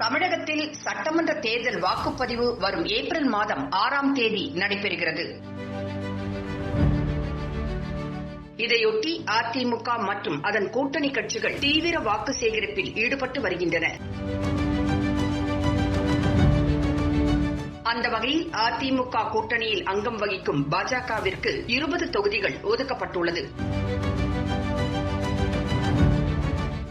தமிழகத்தில் சட்டமன்ற தேர்தல் வாக்குப்பதிவு வரும் ஏப்ரல் மாதம் ஆறாம் தேதி நடைபெறுகிறது. இதையொட்டி அதிமுக மற்றும் அதன் கூட்டணி கட்சிகள் தீவிர வாக்கு சேகரிப்பில் ஈடுபட்டு வருகின்றன. அந்த வகையில் அதிமுக கூட்டணியில் அங்கம் வகிக்கும் பாஜகவிற்கு இருபது தொகுதிகள் ஒதுக்கப்பட்டுள்ளது.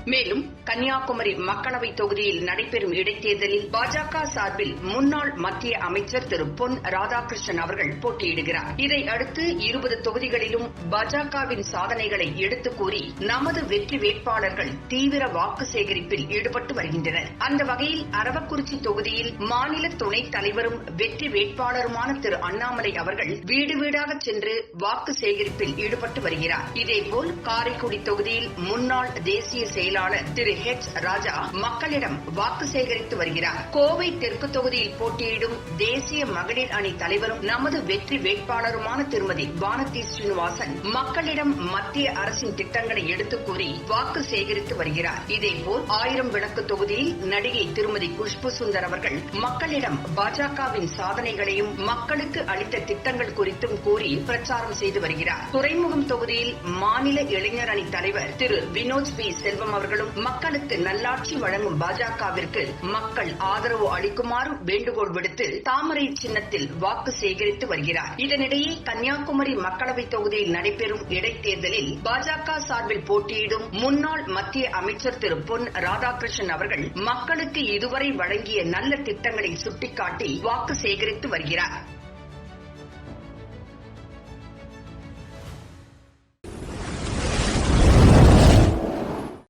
மேலும் கன்னியாகுமரி மக்களவை தொகுதியில் நடைபெறும் இடைத்தேர்தலில் பாஜக சார்பில் முன்னாள் மத்திய அமைச்சர் திரு பொன் ராதாகிருஷ்ணன் அவர்கள் போட்டியிடுகிறார். இதை அடுத்து இருபது தொகுதிகளிலும் பாஜகவின் சாதனைகளை எடுத்துக் கூறி நமது வெற்றி வேட்பாளர்கள் தீவிர வாக்கு சேகரிப்பில் ஈடுபட்டு வருகின்றனர். அந்த வகையில் அரவக்குறிச்சி தொகுதியில் மாநில துணைத் தலைவரும் வெற்றி வேட்பாளருமான திரு அண்ணாமலை அவர்கள் வீடு வீடாக சென்று வாக்கு சேகரிப்பில் ஈடுபட்டு வருகிறார். இதேபோல் காரைக்குடி தொகுதியில் முன்னாள் தேசிய செயலாளர் திரு ஹெச் ராஜா மக்களிடம் வாக்கு சேகரித்து வருகிறார். கோவை தெற்கு தொகுதியில் போட்டியிடும் தேசிய மகளிர் அணி தலைவரும் நமது வெற்றி வேட்பாளருமான திருமதி வானதி ஸ்ரீனிவாசன் மக்களிடம் மத்திய அரசின் திட்டங்களை எடுத்துக் கூறி வாக்கு சேகரித்து வருகிறார். இதேபோல் ஆயிரம் விளக்கு தொகுதியில் நடிகை திருமதி குஷ்பு சுந்தர் அவர்கள் மக்களிடம் பாஜகவின் சாதனைகளையும் மக்களுக்கு அளித்த திட்டங்கள் குறித்தும் கூறி பிரச்சாரம் செய்து வருகிறார். துறைமுகம் தொகுதியில் மாநில இளைஞர் அணி தலைவர் திரு வினோத் பி செல்வம் அவர்களும் மக்களுக்கு நல்லாட்சி வழங்கும் பாஜகவிற்கு மக்கள் ஆதரவு அளிக்குமாறு வேண்டுகோள் விடுத்து தாமரை சின்னத்தில் வாக்கு சேகரித்து வருகிறார். இதனிடையே கன்னியாகுமரி மக்களவை தொகுதியில் நடைபெறும் இடைத்தேர்தலில் பாஜக சார்பில் போட்டியிடும் முன்னாள் மத்திய அமைச்சர் திரு பொன் ராதாகிருஷ்ணன் அவர்கள் மக்களுக்கு இதுவரை வழங்கிய நல்ல திட்டங்களை சுட்டிக்காட்டி வாக்கு சேகரித்து வருகிறார்.